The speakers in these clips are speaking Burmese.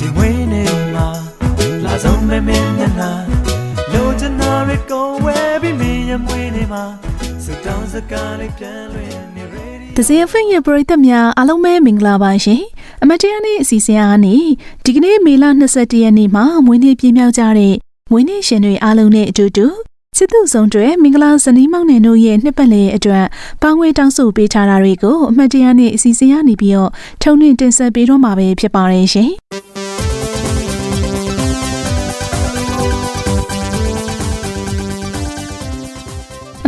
ဒီဝင်းနေမှာလာဆုံးမဲမဲမျက်နှာလိုချင်တာတွေကိုဝဲပြီးမင်းရဲ့မွေးနေမှာစတောင်းစကားနဲ့ပြန်လွင်နေ ready တစင်ဖင်ရဲ့ပရိသတ်များအားလုံးပဲမင်္ဂလာပါရှင်အမတရားနေ့အစီအစဉ်အားနေ့ဒီကနေ့မေလ22ရက်နေ့မှာမွေးနေ့ပြည့်မြောက်ကြတဲ့မွေးနေ့ရှင်တွေအားလုံးနဲ့အတူတူချစ်သူဆုံးတွဲမင်္ဂလာဇနီးမောင်နှံတို့ရဲ့နှစ်ပတ်လည်အတွက်ပောင်းဝေးတောင်းဆိုပေးထားတာတွေကိုအမှတ်တရနဲ့အစီအစဉ်ရနေပြီးတော့ထုံနှင့်တင်ဆက်ပေးတော့မှာပဲဖြစ်ပါတယ်ရှင်။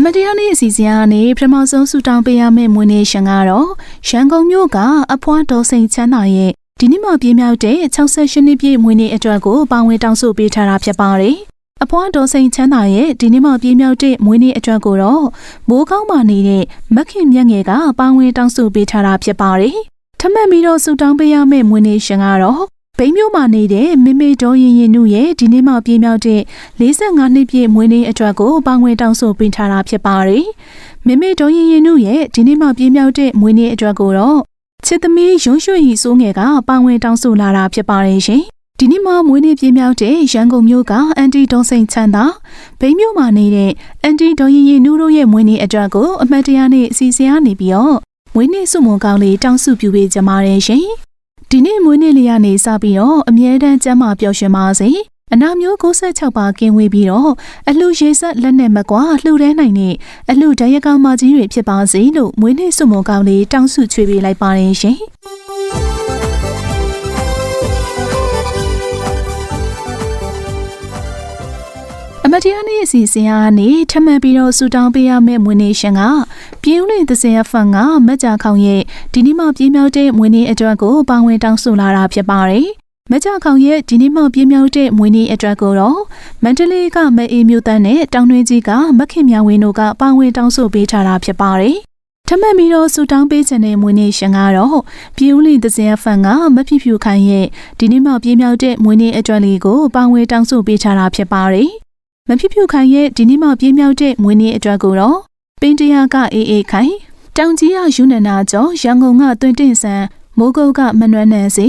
အမတ်တရားနေ့အစီအစဉ်ကနေပထမဆုံးဆူတောင်းပေးရမယ့်မွေးနေ့ရှင်ကတော့ရန်ကုန်မြို့ကအဖွားတော်စိန်ချမ်းသာရဲ့ဒီနေ့မှပြင်းမြောက်တဲ့68နှစ်ပြည့်မွေးနေ့အတွက်ကိုပါဝင်တောင်းဆိုပေးထားတာဖြစ်ပါတယ်။အဖွားတော်စိန်ချမ်းသာရဲ့ဒီနေ့မှပြင်းမြောက်တဲ့မွေးနေ့အတွက်ကိုတော့မိုးကောင်းမှနေတဲ့မခင်မြတ်ငယ်ကပါဝင်တောင်းဆိုပေးထားတာဖြစ်ပါတယ်။ထပ်မံပြီးတော့ဆူတောင်းပေးရမယ့်မွေးနေ့ရှင်ကတော့ ဘိန်းမျိုးမှာနေတဲ့မေမေတော်ရင်ရင်နုရဲ့ဒီနေ့မှပြင်းမြောက်တဲ့45နှစ်ပြည့်မွေးနေ့အတွက်ကိုပါဝင်တောင်းဆိုပေးထားတာဖြစ်ပါတယ်။မေမေတော်ရင်ရင်နုရဲ့ဒီနေ့မှပြင်းမြောက်တဲ့မွေးနေ့အတွက်ကိုတော့ချစ်သမီးရုံးရွှေရီစိုးငယ်ကပါဝင်တောင်းဆိုလာတာဖြစ်ပါတယ်ရှင်။ဒီနေ့မှမွေးနေ့ပြင်းမြောက်တဲ့ရန်ကုန်မြို့ကအန်တီဒေါ်စိန်ချန်သာဘိန်းမြို့မှာနေတဲ့အန်တီဒေါ်ရင်ရင်နုတို့ရဲ့မွေးနေ့အတွက်ကိုအမတ်တရားနဲ့အစီအစဉ်ကနေပြီးတော့မွေးနေ့စုမုံကောင်းလေးတောင်းစုပြုပေးကြပါတယ်ရှင်။ ဒီနေ့မွေးနေ့လေးရနေစပြီးတော့အမြဲတမ်းကျမ်းမာပျော်ရွှင်ပါစေအနာမျိုး66ပါကင်းဝေးပြီးတော့အလှရေဆက်လက်နဲ့မကွာလှူဒန်းနိုင်တဲ့အလှဓာရကောင်မကြီးတွေဖြစ်ပါစေလို့မွေးနေ့စုမုံကောင်းလေးတောင်းစုချွေပေးလိုက်ပါတယ်ရှင် မတရားနေ့အစီအစဉ်အားနေထပ်မံပြီးတော့ဆူတောင်းပေးရမယ့်မွေးနေ့ရှင်ကပြင်းဦးလင်သစင်ရဖန်ကမက်ကြခေါင်ရဲ့ဒီနေ့မှပြင်းမြောက်တဲ့မွေးနေ့အတွက်ကိုပါဝင်တောင်းဆိုလာတာဖြစ်ပါတယ်။မက်ကြခေါင်ရဲ့ဒီနေ့မှပြင်းမြောက်တဲ့မွေးနေ့အတွက်ကိုတော့မန္တလေးကမအေးမျိုးတန်းနဲ့တောင်တွင်းကြီးကမခင်မြောင်ဝင်းတို့ကပါဝင်တောင်းဆိုပေးထားတာဖြစ်ပါတယ်။ထပ်မံပြီးတော့ဆူတောင်းပေးခြင်းတဲ့မွေးနေ့ရှင်ကတော့ပြည်ဦးလင်သစင်ရဖန်ကမဖြစ်ဖြူခိုင်ရဲ့ဒီနေ့မှပြင်းမြောက်တဲ့မွေးနေ့အတွက်လေးကိုပါဝင်တောင်းဆိုပေးထားတာဖြစ်ပါတယ်။ မဖြစ်ဖြူခိုင်ရဲ့ဒီနေ့မှပြင်းမြောက်တဲ့မွေးနေ့အတွက်ကိုတော့ပင်တရာကအေးအေးခိုင်တောင်ကြီးရယူနနာကျော်ရန်ကုန်ကတွင်တင်ဆန်မိုးကုတ်ကမနွမ်းနန်စီ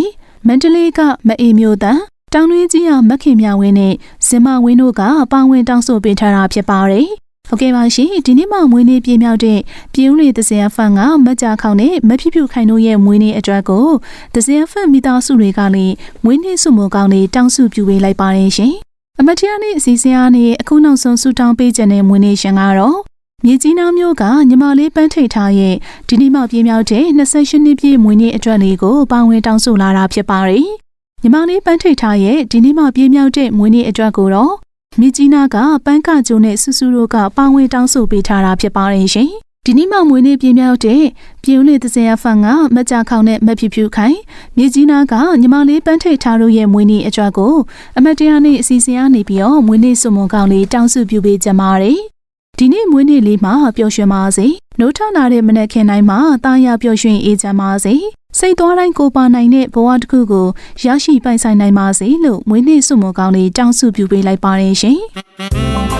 မန္တလေးကမအေးမျိုးတန်တောင်တွင်းကြီးရမခင်မြဝင်းနဲ့ဇင်မဝင်းတို့ကပါဝင်တောင်းဆိုပေးထားတာဖြစ်ပါတယ်။ဟုတ်ကဲ့ပါရှင်ဒီနေ့မှမွေးနေ့ပြည့်မြောက်တဲ့ပြည်ဦးလေသစရဖန်ကမကြခေါင်နဲ့မဖြစ်ဖြူခိုင်တို့ရဲ့မွေးနေ့အတွက်ကိုသစရဖန်မိသားစုတွေကလည်းမွေးနေ့စုမကောင်းလေးတောင်းစုပြုပေးလိုက်ပါတယ်ရှင်။ အမတရားနေ့အစီအစဉ်အားနဲ့အခုနောက်ဆုံးဆူတောင်းပေးခြင်းတဲ့မွေးနေ့ရှင်ကတော့မြေကြီးနားမျိုးကညီမလေးပန်းထိတ်ထားရဲ့ဒီနေ့မှပြင်းမြောက်တဲ့28နှစ်ပြည့်မွေးနေ့အတွက်လေးကိုပါဝင်တောင်းဆိုလာတာဖြစ်ပါတယ်။ညီမလေးပန်းထိတ်ထားရဲ့ဒီနေ့မှပြင်းမြောက်တဲ့မွေးနေ့အတွက်ကိုတော့မြေကြီးနားကပန်းကကျိုးနဲ့ဆူဆူတို့ကပါဝင်တောင်းဆိုပေးထားတာဖြစ်ပါတယ်ရှင်။ ဒီနေ့မှမွေးနေ့ပြင်းမြောက်တဲ့ပြည်ဦးလေးသစင်ရဖန်ကမကြခေါင်နဲ့မဖြူဖြူခိုင်မြေကြီးနားကညီမလေးပန်းထိတ်ထားတို့ရဲ့မွေးနေ့အတွက်ကိုအမတ်တရားနေ့အစီအစဉ်အားနေပြီးတော့မွေးနေ့စုံမကောင်လေးတောင်းစုပြုပေးကြပါတယ်။ဒီနေ့မွေးနေ့လေးမှာပျော်ရွှင်ပါစေ။နိုးထလာတဲ့မနက်ခင်းတိုင်းမှာတာယာပျော်ရွှင်အေးချမ်းပါစေ။စိတ်သွားတိုင်းကိုပါနိုင်တဲ့ဘဝတစ်ခုကိုရရှိပိုင်ဆိုင်နိုင်ပါစေလို့မွေးနေ့ဆုမွန်ကောင်းလေးတောင်းစုပြုပေးလိုက်ပါတယ်ရှင်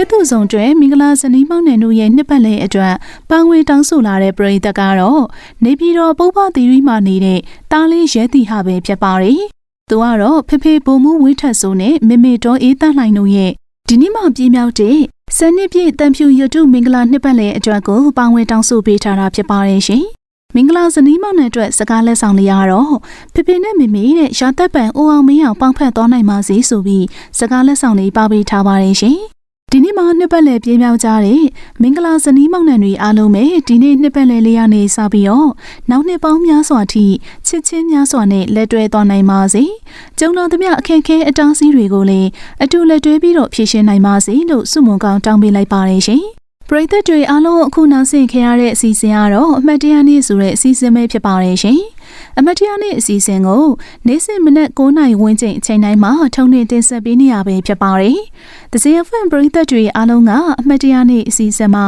လေးလိုက်ချစ်သူဆောင်တွေမင်္ဂလာဇနီးမောင်နှံတို့ရဲ့နှစ်ပတ်လည်အတွက်ပန်းဝေတောင်းဆိုလာတဲ့ပရိသတ်ကတော့နေပြည်တော်ပုပ္ပသီရိမှာနေတဲ့တားလေးရဲတီဟာပဲဖြစ်ပါတယ်။သူကတော့ဖေဖေဘုံမူဝင်းထက်ဆိုနဲ့မေမေတော်အေးတန့်လှိုင်တို့ရဲ့ဒီနေ့မှပြင်းမြောက်တဲ့စနစ်ပြည့်တန်ဖြူရတုမင်္ဂလာနှစ်ပတ်လည်အတွက်ကိုပန်းဝေတောင်းဆိုပေးထားတာဖြစ်ပါတယ်ရှင်။မင်္ဂလာဇနီးမောင်နှံအတွက်စကားလက်ဆောင်လေးရတော့ဖေဖေနဲ့မေမေတဲ့ရာသက်ပံအိုအောင်မင်းအောင်ပေါင်းဖက်သွားနိုင်ပါစေဆိုပြီးစကားလက်ဆောင်လေးပါပေးထားပါတယ်ရှင်။ ဒီနေ့မှာနှစ်ပတ်လည်ပြင်းမြောက်ကြတဲ့မင်္ဂလာဇနီးမောင်နှံတွေအားလုံးပဲဒီနေ့နှစ်ပတ်လည်လေးရနေစပြီးတော့နောက်နှစ်ပေါင်းများစွာထိချစ်ချင်းများစွာနဲ့လက်တွဲသွားနိုင်ပါစေ။ကျုံတော်သမျှအခက်အခဲအတားအဆီးတွေကိုလည်းအတူလက်တွဲပြီးတော့ဖြေရှင်းနိုင်ပါစေလို့ဆုမွန်ကောင်းတောင်းပေးလိုက်ပါတယ်ရှင်။ပရိသတ်တွေအားလုံးအခုနောက်ဆင်ခဲ့ရတဲ့အစီအစဉ်ကတော့အမှတ်တရနေ့ဆိုတဲ့အစီအစဉ်ပဲဖြစ်ပါတယ်ရှင်။ အမှတ်တရနေ့အစီအစဉ်ကိုနေ့စဉ်မနက်9:00နာရီဝန်းကျင်အချိန်တိုင်းမှာထုံးနေတင်ဆက်ပေးနေရပဲဖြစ်ပါတယ်။ဒဇင်ဖန်ပရိသတ်တွေအားလုံးကအမှတ်တရနေ့အစီအစဉ်မှာ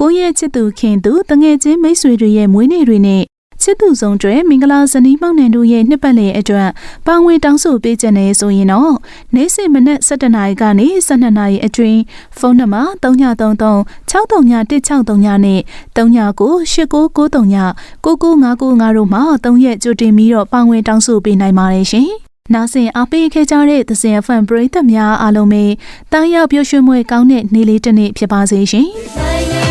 ကိုယ့်ရဲ့ချစ်သူခင်သူတငယ်ချင်းမိတ်ဆွေတွေရဲ့မွေးနေ့တွေနဲ့ ချစ်သူဆုံးတွေမင်္ဂလာဇနီးမောင်နှံတို့ရဲ့နှစ်ပတ်လည်အတွက်ပါဝင်တောင်းဆိုပေးကြတယ်ဆိုရင်တော့နေ့စဉ်မနက်7:00နာရီကနေ12:00နာရီအတွင်းဖုန်းနံပါတ်3933 631639နဲ့39989939 9955တို့မှာ3ရက်ကြိုတင်ပြီးတော့ပါဝင်တောင်းဆိုပေးနိုင်ပါတယ်ရှင်။နာဆင်အားပေးခဲ့ကြတဲ့သဇင်ဖန်ပရိသတ်များအားလုံးပဲတားရောက်ပြုရွှင်မွေကောင်းတဲ့နေ့လေးတစ်နေ့ဖြစ်ပါစေရှင်။ Bye.